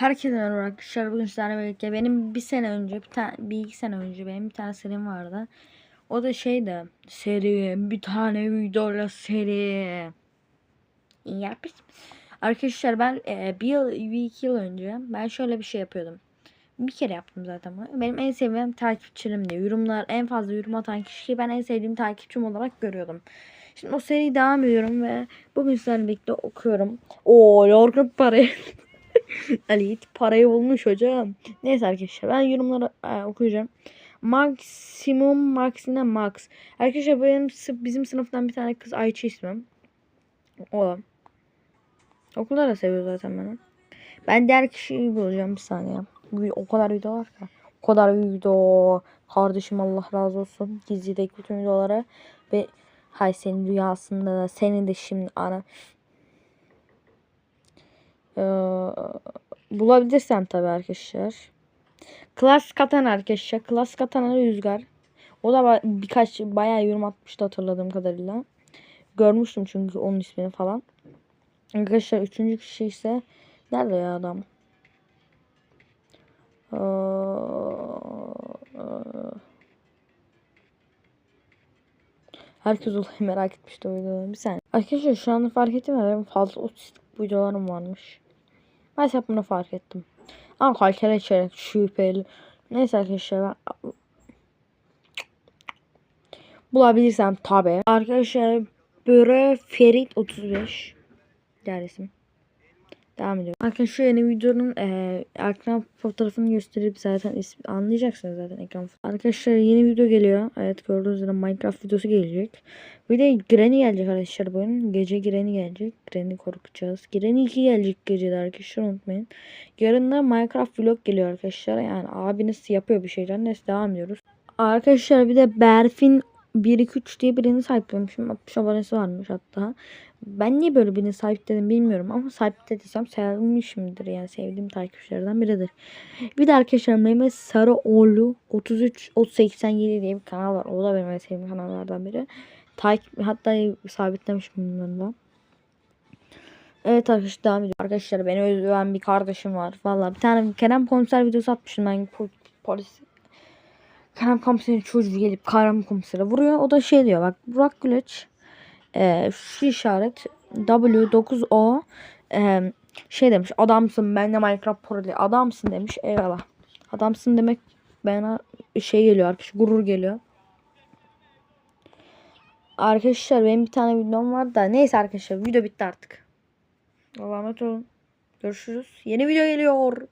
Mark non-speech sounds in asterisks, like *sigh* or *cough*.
Herkese merhaba arkadaşlar. Bugün sizlerle birlikte benim bir sene önce, bir, tane, bir iki sene önce benim bir tane serim vardı. O da şeydi, seri, bir tane videoyla seri. Yapış. Arkadaşlar ben e, bir yıl, bir iki yıl önce ben şöyle bir şey yapıyordum. Bir kere yaptım zaten bunu. Benim en sevdiğim takipçilerimdi. Yorumlar, en fazla yorum atan kişiyi ben en sevdiğim takipçim olarak görüyordum. Şimdi o seriyi devam ediyorum ve bugün sizlerle birlikte okuyorum. Oo yorgun parayı. *laughs* *laughs* Ali parayı bulmuş hocam. Neyse arkadaşlar ben yorumları e, okuyacağım. Maksimum Maxine Max. Arkadaşlar benim bizim sınıftan bir tane kız Ayça ismim. O. Okulda da seviyor zaten beni. Ben diğer kişiyi bulacağım bir saniye. O kadar video var ki. O kadar video. Kardeşim Allah razı olsun. Gizlideki bütün videoları ve hay senin rüyasında da senin de şimdi ana ee, bulabilirsem tabii arkadaşlar. Klas katan arkadaşlar. Klas katan rüzgar. O da birkaç bayağı yorum atmıştı hatırladığım kadarıyla. Görmüştüm çünkü onun ismini falan. Arkadaşlar üçüncü kişi ise nerede ya adam? Ee, Herkes olayı merak etmişti o videoları. Bir saniye. Arkadaşlar şu anda fark ettim ya benim fazla otistik videolarım varmış. Maalesef bunu fark ettim. Ama kaliteli içerik şüpheli. Neyse arkadaşlar ben... Bulabilirsem tabi. Arkadaşlar Böre Ferit 35. Diğer isim. Devam ediyorum. Arkadaşlar şu yeni videonun e, ekran fotoğrafını gösterip zaten ismi anlayacaksınız zaten ekran. Arkadaşlar yeni video geliyor. Evet gördüğünüz gibi Minecraft videosu gelecek. Bir de Granny gelecek arkadaşlar bu oyun. Gece Granny gelecek. Granny korkacağız. Granny 2 gelecek gecede arkadaşlar unutmayın. Yarın da Minecraft vlog geliyor arkadaşlar. Yani abiniz yapıyor bir şeyler. Neyse devam ediyoruz. Arkadaşlar bir de Berfin 1-2-3 diye birini sahipleniyormuşum. 60 abonesi varmış hatta. Ben niye böyle birini sahipledim bilmiyorum ama sahiplediysem sevmişimdir yani sevdiğim takipçilerden biridir. Bir de arkadaşlar Mehmet Sarıoğlu 33 87 diye bir kanal var. O da benim en sevdiğim kanallardan biri. Takip hatta sabitlemişim bunları da. Evet arkadaşlar devam ediyor. Arkadaşlar beni özleyen bir kardeşim var. Vallahi bir tane Kerem komiser videosu atmışım ben po- polis Kerem komiserin çocuğu gelip Kerem komisere vuruyor. O da şey diyor bak Burak Güleç e, şu işaret W9O e, şey demiş adamsın ben de Minecraft Pro diye adamsın demiş eyvallah. Adamsın demek bana şey geliyor arkadaşlar gurur geliyor. Arkadaşlar benim bir tane videom var da neyse arkadaşlar video bitti artık. Allah'a emanet olun. Görüşürüz. Yeni video geliyor.